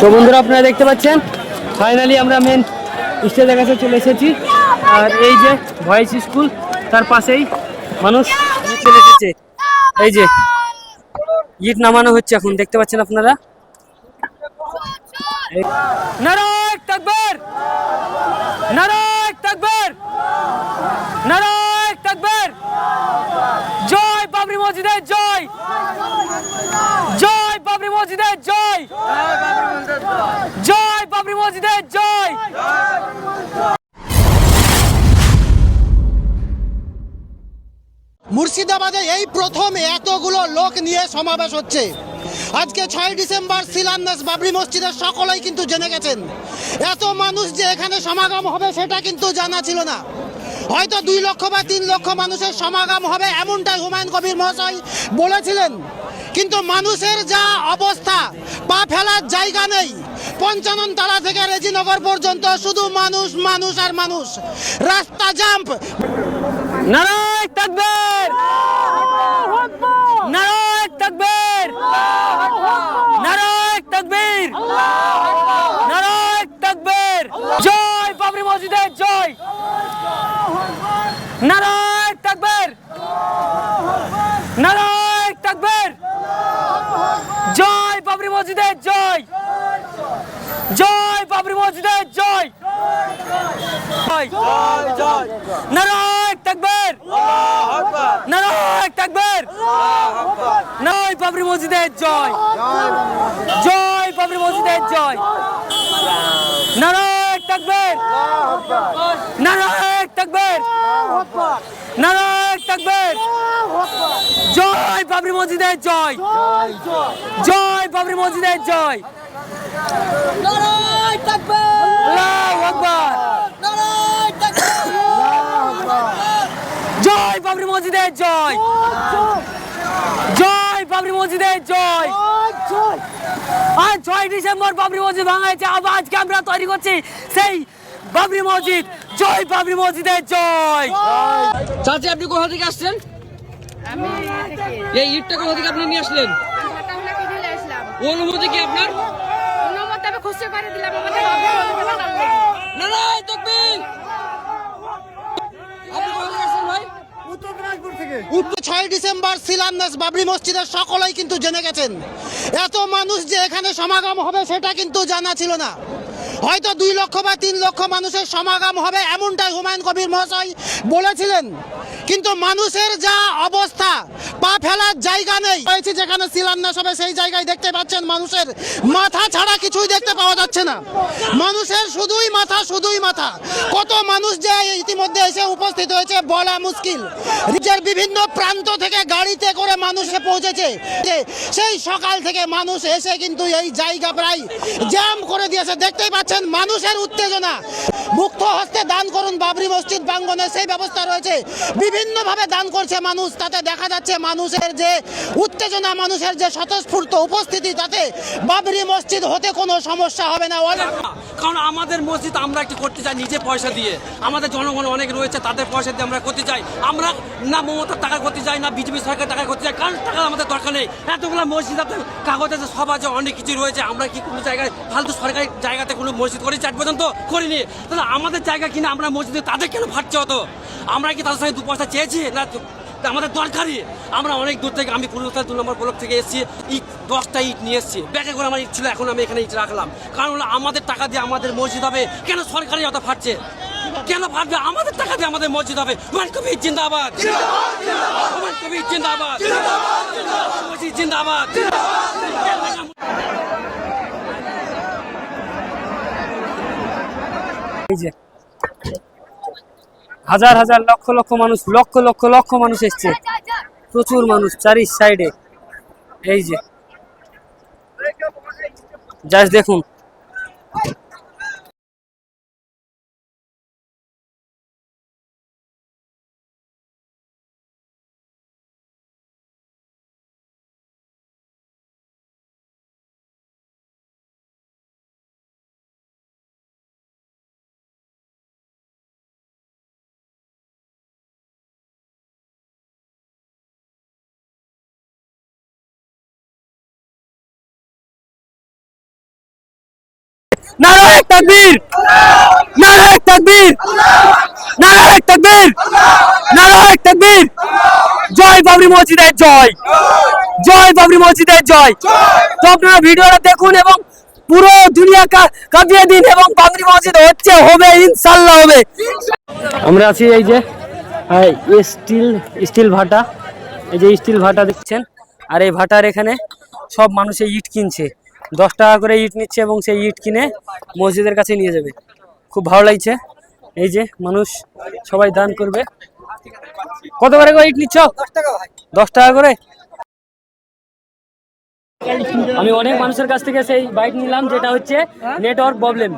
তো বন্ধুরা আপনারা দেখতে পাচ্ছেন ফাইনালি আমরা মেন স্টেজের কাছে চলে এসেছি। আর এই যে ভয়েস স্কুল তার পাশেই মানুষ চলে এসেছে। এই যে ইট নামানো হচ্ছে এখন, দেখতে পাচ্ছেন আপনারা? নারায়ক তাকবীর! নারায়ক তাকবীর! নারায়ক তাকবীর! জয় বাবরি মসজিদের জয়! জয় বাবরি মসজিদের জয়! জয় বাবরি মসজিদের, জয়! মুর্শিদাবাদে এই প্রথম এতগুলো লোক নিয়ে সমাবেশ হচ্ছে। আজকে ছয় ডিসেম্বর শিলান্যাস বাবরি মসজিদের সকলেই কিন্তু জেনে গেছেন। এত মানুষ যে এখানে সমাগম হবে সেটা কিন্তু জানা ছিল না। হয়তো দুই লক্ষ বা তিন লক্ষ মানুষের সমাগম হবে এমনটাই হুমায়ুন কবির মহাশয় বলেছিলেন। কিন্তু মানুষের যা অবস্থা, পা ফেলার জায়গা নেই। পঞ্চানন তালা থেকে রেজিনগর পর্যন্ত শুধু মানুষ মানুষ আর মানুষ। রাস্তা জাম্প। নারায়ক তাকবীর! নারায়ক তাকবীর! নারায়ক তাকবীর! জয় বাবরি নারায়ক তাকবীর! তাকবীর জয় বাবরি মসজিদের জয়। জয় বাবরি মসজিদের জয়। নারায়ক তাকবীর। নারায়ক তাকবীর। নয় বাবরি মসজিদের জয়। জয় বাবরি মসজিদের জয়। নারায়ক তাকবীর। নারায়ক তাকবীর। নারায়ক তাকবীর। জয় বাবরি মসজিদের জয়। জয় বাবরি মসজিদের জয়। আল্লাহু আকবার। জয় বাবরি মসজিদের জয়। জয় বাবরি মসজিদের জয়। আজ ছয় ডিসেম্বর বাবরি মসজিদ ভাঙা হয়েছে আবার আজকে আমরা তৈরি করছি সেই বাবরি মসজিদ। জয় বাবরি মসজিদের জয়। চাচি আপনি কোথা থেকে আসছেন? এই ইটটা কোথা থেকে আপনি নিয়ে আসলেন? আসলাম। অনুমতি কি আপনার? উত্তর ছয় ডিসেম্বর শিলান্যাস বাবরি মসজিদের সকলেই কিন্তু জেনে গেছেন। এত মানুষ যে এখানে সমাগম হবে সেটা কিন্তু জানা ছিল না। হয়তো দুই লক্ষ বা তিন লক্ষ মানুষের সমাগম হবে এমনটাই হুমায়ুন কবির মহাশয় বলেছিলেন। কিন্তু মানুষের যা অবস্থা, পা ফেলার জায়গা নেই। হয়েছে যেখানে শিলান্যাস হবে, সেই জায়গায় দেখতে পাচ্ছেন মানুষের মাথা ছাড়া কিছুই দেখতে পাওয়া যাচ্ছে না। মানুষের শুধুই মাথা শুধুই মাথা। কত মানুষ যে ইতিমধ্যে এসে উপস্থিত হয়েছে বলা মুশকিল। রাজ্যের বিভিন্ন প্রান্ত থেকে গাড়িতে করে মানুষে পৌঁছেছে। সেই সকাল থেকে মানুষ এসে কিন্তু এই জায়গা প্রায় জ্যাম করে দিয়েছে। দেখতেই পাচ্ছেন মানুষের উত্তেজনা। মুক্ত হস্তে দান করুন বাবরি মসজিদ প্রাঙ্গনে সেই ব্যবস্থা রয়েছে। বিভিন্নভাবে দান করছে মানুষ, তাতে দেখা যাচ্ছে মানুষের যে উত্তেজনা, মানুষের যে স্বতঃস্ফূর্ত উপস্থিতি, তাতে বাবরি মসজিদ হতে কোনো সমস্যা হবে না। কারণ আমাদের মসজিদ আমরা একটু করতে চাই নিজে পয়সা দিয়ে। আমাদের জনগণ অনেক রয়েছে, তাদের পয়সা দিয়ে আমরা করতে চাই। আমরা না মমতার টাকা করতে চাই, না বিজেপি সরকার টাকা করতে চাই, কারণ টাকা আমাদের দরকার নেই। এতগুলো মসজিদ আছে, কাগজ আছে, সব আছে, অনেক কিছু রয়েছে। আমরা কি কোনো জায়গায়, ফালতু সরকারি জায়গাতে কোনো মসজিদ করেছি আজ পর্যন্ত করিনি। তাহলে আমাদের জায়গা কিনা, আমরা মসজিদে তাদের কেন ফাটছে হতো আমরা কি তাদের সঙ্গে দু পয়সা চেয়েছি, না আমাদের দরকারই। আমরা অনেক দূর থেকে, আমি পূর্বস্থল দু নম্বর ব্লক থেকে এসেছি, ইট, দশটা ইট নিয়ে এসেছি। ব্যাগে করে আমার ইট ছিল, এখন আমি এখানে ইট রাখলাম। কারণ হলো আমাদের টাকা দিয়ে আমাদের মসজিদ হবে, কেন সরকারি অত ফাটছে? কেন ফাটবে? আমাদের টাকা দিয়ে আমাদের মসজিদ হবে। হুমায়ুন কবি জিন্দাবাদ। হুমায়ুন কবির জিন্দাবাদ। মসজিদ জিন্দাবাদ। হাজার হাজার লক্ষ লক্ষ মানুষ, লক্ষ লক্ষ লক্ষ মানুষ এসছে। প্রচুর মানুষ চারি সাইডে। এই যে। জাস্ট দেখুন। নারায়ক তাকবীর! নারায়ক তাকবীর! নারায়ক তাকবীর! নারায়ক তাকবীর! জয় বাবরি মসজিদের জয়! জয় বাবরি মসজিদের জয়! তো আপনারা ভিডিওটা দেখুন এবং পুরো দুনিয়া কাঁপিয়ে দিন এবং বাবরি মসজিদ হচ্ছে, হবে ইনশাল্লাহ হবে। আমরা আছি এই যে স্টিল স্টিল ভাটা। এই যে স্টিল ভাটা দেখছেন? আর এই ভাটার এখানে সব মানুষে ইট কিনছে। দশ টাকা করে ইট নিচ্ছে এবং সেই ইট কিনে মসজিদের কাছে নিয়ে যাবে। খুব ভালো লাগছে। এই যে মানুষ সবাই দান করবে। কত করে ইট নিচ্ছ? দশ টাকা করে? আমি অনেক মানুষের কাছ থেকে সেই বাইক নিলাম, যেটা হচ্ছে নেটওয়ার্ক প্রবলেম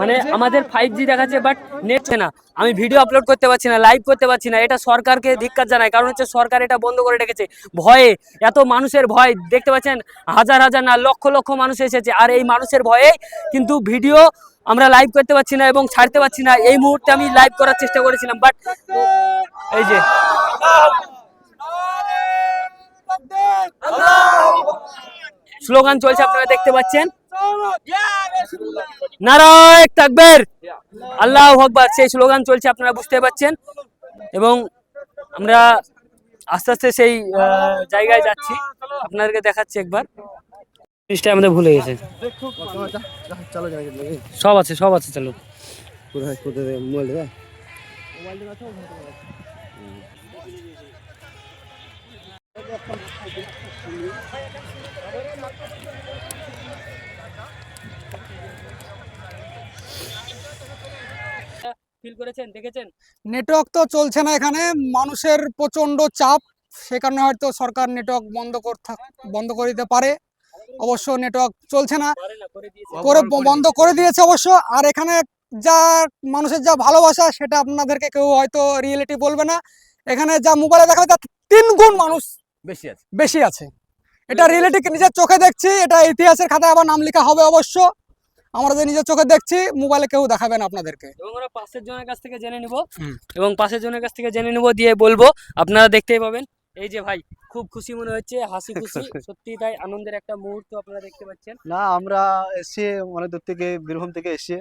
মানে আমাদের ফাইভ জি দেখাচ্ছে বাট নেট না। আমি ভিডিও আপলোড করতে পারছি না লাইভ করতে পারছি না। এটা সরকারকে ধিক্কার জানাই কারণ হচ্ছে সরকার এটা বন্ধ করে রেখেছে। ভয়ে, এত মানুষের ভয়, দেখতে পাচ্ছেন? হাজার হাজার না, লক্ষ লক্ষ মানুষ এসেছে, আর এই মানুষের ভয়ে কিন্তু ভিডিও আমরা লাইভ করতে পারছি না এবং ছাড়তে পারছি না। এই মুহূর্তে আমি লাইভ করার চেষ্টা করেছিলাম বাট এই যে। স্লোগান চলছে আপনারা দেখতে পাচ্ছেন। নারায়ক তাকবীর। আল্লাহ আকবার সেই স্লোগান চলছে আপনারা বুঝতে পাচ্ছেন। এবং আমরা আস্তে আস্তে সেই জায়গায় যাচ্ছি। আপনাদেরকে দেখাচ্ছি একবার। জিনিসটা আমাদের ভুলে গেছে। সব আছে সব আছে চলো। ফিল করেছেন দেখেছেন? নেটওয়ার্ক তো চলছে না এখানে মানুষের প্রচণ্ড চাপ সে কারণে হয়তো সরকার নেটওয়ার্ক বন্ধ করতে বন্ধ করে দিতে পারে। অবশ্য নেটওয়ার্ক চলছে না। করে বন্ধ করে দিয়েছে অবশ্য। আর এখানে যা মানুষের যা ভালোবাসা সেটা আপনাদেরকে কেউ হয়তো রিয়েলিটি বলবে না। এখানে যা মোবাইলে দেখাবে তার তিন গুণ মানুষ বেশি আছে। বেশি আছে। এটা রিয়েলিটি নিজের চোখে দেখছি এটা ইতিহাসের খাতায় আবার নাম লেখা হবে অবশ্য। আমরা যে নিজের চোখে দেখছি মোবাইলে কেউ দেখাবে না আপনাদেরকে। এবং আমরা পাশের জনের কাছ থেকে জেনে নিব। এবং পাশের জনের কাছ থেকে জেনে নিব দিয়ে বলব আপনারা দেখতেই পাবেন এই যে ভাই খুব খুশি মনে হচ্ছে হাসি খুশি সত্যি তাই আনন্দের একটা মুহূর্ত আপনারা দেখতে পাচ্ছেন। না আমরা এসে অনেক দূর থেকে বীরভূম থেকে এসে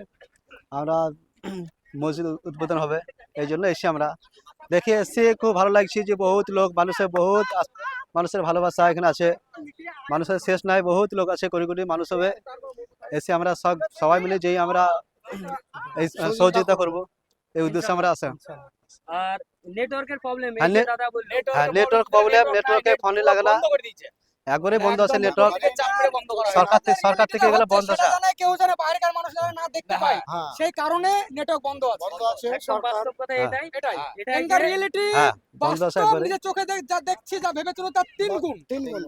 আমরা মসজিদ উদ্বোধন হবে এই জন্য এসছি আমরা। দেখে এসছি খুব ভালো লাগছে যে বহুত লোক মানুষের বহুত মানুষের ভালোবাসা এখানে আছে। মানুষের শেষ নাই বহুত লোক আছে কোটি কোটি মানুষ হবে। এসে আমরা সব সবাই মিলে যেই আমরা এই সহযোগিতা করব এই উদ্দেশ্যে আমরা আসা আর নেটওয়ার্কের প্রবলেম হ্যাঁ, নেটওয়ার্ক প্রবলেম নেটওয়ার্কে ফোনে লাগে না। একবারে বন্ধ আছে নেটওয়ার্ক সরকার থেকে সরকার থেকে এগুলো বন্ধ আছে। কেউ জানে বাইরেকার মানুষ না দেখতে পায়। সেই কারণে নেটওয়ার্ক বন্ধ আছে। একদম বাস্তব কথা হ্যাঁ। এটাই এটাই। এটা রিয়েলিটি হ্যাঁ বন্ধ আছে একবারে। নিজের চোখে দেখ- যা দেখছি যা ভেবেছিল তার তিন গুণ। তিন গুণ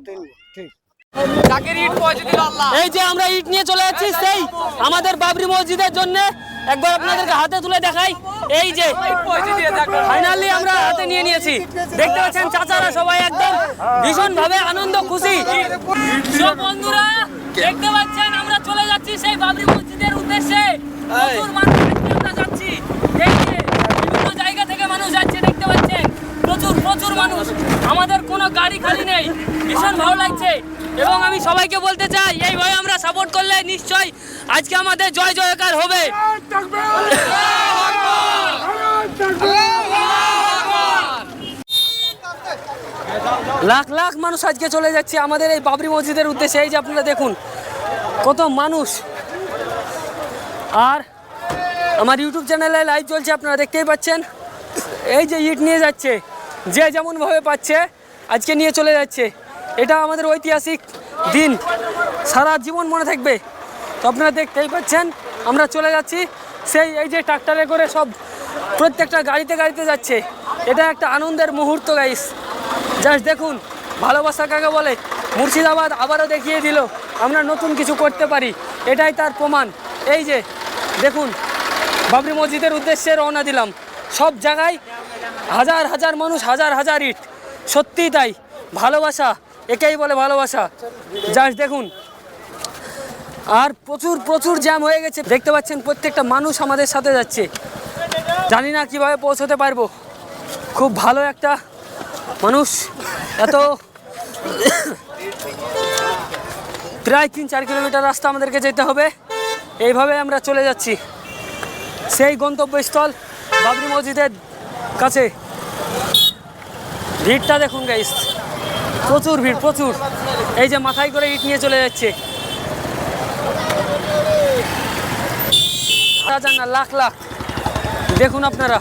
এই যে আমরা ইট নিয়ে চলে যাচ্ছি সেই আমাদের বাবরি মসজিদের জন্য একবার আপনাদেরকে হাতে তুলে দেখাই। এই যে ফাইনালি আমরা হাতে নিয়ে নিয়েছি। দেখতে পাচ্ছেন চাচারা সবাই একদম ভীষণ ভাবে আনন্দ খুশি। বন্ধুরা দেখতে পাচ্ছেন আমরা চলে যাচ্ছি সেই বাবরি মসজিদের উদ্দেশ্যে। প্রচুর মানুষ আমরা যাচ্ছি। এই যে বিভিন্ন জায়গা থেকে মানুষ যাচ্ছে দেখতে পাচ্ছেন। প্রচুর প্রচুর মানুষ। আমাদের কোনো গাড়ি খালি নেই। ভীষণ ভালো লাগছে। এবং আমি সবাইকে বলতে চাই এইভাবে আমরা সাপোর্ট করলে নিশ্চয়ই আজকে আমাদের জয় জয়কার হবে। লাখ লাখ মানুষ আজকে চলে যাচ্ছে আমাদের এই বাবরি মসজিদের উদ্দেশ্যে। এই যে আপনারা দেখুন, কত মানুষ। আর আমার ইউটিউব চ্যানেলে লাইভ চলছে, আপনারা দেখতেই পাচ্ছেন। এই যে ইট নিয়ে যাচ্ছে, যে যেমনভাবে পাচ্ছে, আজকে নিয়ে চলে যাচ্ছে। এটা আমাদের ঐতিহাসিক দিন। সারা জীবন মনে থাকবে। তো আপনারা দেখতেই পাচ্ছেন, আমরা চলে যাচ্ছি। সেই, এই যে ট্রাক্টরে করে সব প্রত্যেকটা গাড়িতে গাড়িতে যাচ্ছে। এটা একটা আনন্দের মুহূর্ত গাইস জাস্ট দেখুন, ভালোবাসা কাকে বলে? মুর্শিদাবাদ আবারও দেখিয়ে দিল, আমরা নতুন কিছু করতে পারি। এটাই তার প্রমাণ। এই যে, দেখুন, বাবরি মসজিদের উদ্দেশ্যে রওনা দিলাম। সব জায়গায় হাজার হাজার মানুষ, হাজার হাজার ইট। সত্যিই তাই, ভালোবাসা। একেই বলে ভালোবাসা। জাস্ট দেখুন। আর প্রচুর প্রচুর জ্যাম হয়ে গেছে। দেখতে পাচ্ছেন প্রত্যেকটা মানুষ আমাদের সাথে যাচ্ছে। জানি না কীভাবে পৌঁছতে পারব। খুব ভালো একটা মানুষ। এত প্রায় তিন, চার কিলোমিটার রাস্তা আমাদেরকে যেতে হবে। এইভাবে আমরা চলে যাচ্ছি। সেই গন্তব্যস্থল বাবরি মসজিদের কাছে। ভিড়টা দেখুন গাইস প্রচুর ভিড়, প্রচুর। এই যে মাথায় করে ইট নিয়ে চলে যাচ্ছে। হাজার না লাখ লাখ। দেখুন আপনারা।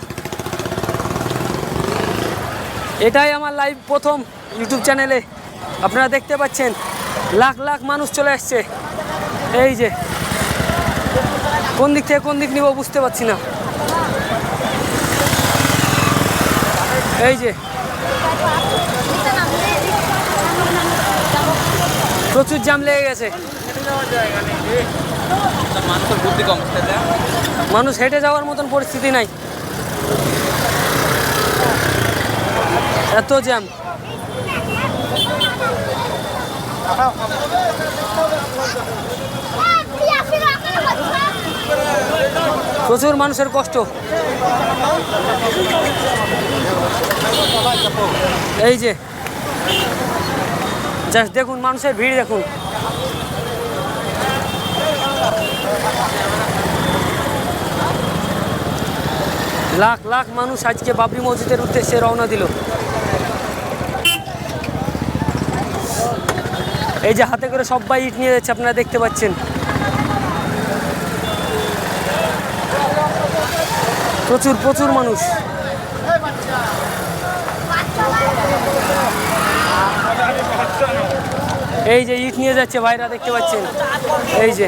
এটাই আমার লাইভ প্রথম ইউটিউব চ্যানেলে আপনারা দেখতে পাচ্ছেন, লাখ লাখ মানুষ চলে আসছে। এই যে, কোন দিক থেকে কোন দিক নিব বুঝতে পারছি না। এই যে প্রচুর জাম লেগে গেছে। মানুষ হেঁটে যাওয়ার মতন পরিস্থিতি নাই। এত জ্যাম। প্রচুর মানুষের কষ্ট। এই যে। জাস্ট দেখুন, মানুষের ভিড় দেখুন। লাখ লাখ মানুষ আজকে বাবরি মসজিদের উদ্দেশ্যে রওনা দিল। এই যে হাতে করে সবাই ইট নিয়ে যাচ্ছে, আপনারা দেখতে পাচ্ছেন। প্রচুর প্রচুর মানুষ। এই যে ইট নিয়ে যাচ্ছে ভাইরা দেখতে পাচ্ছেন? এই যে।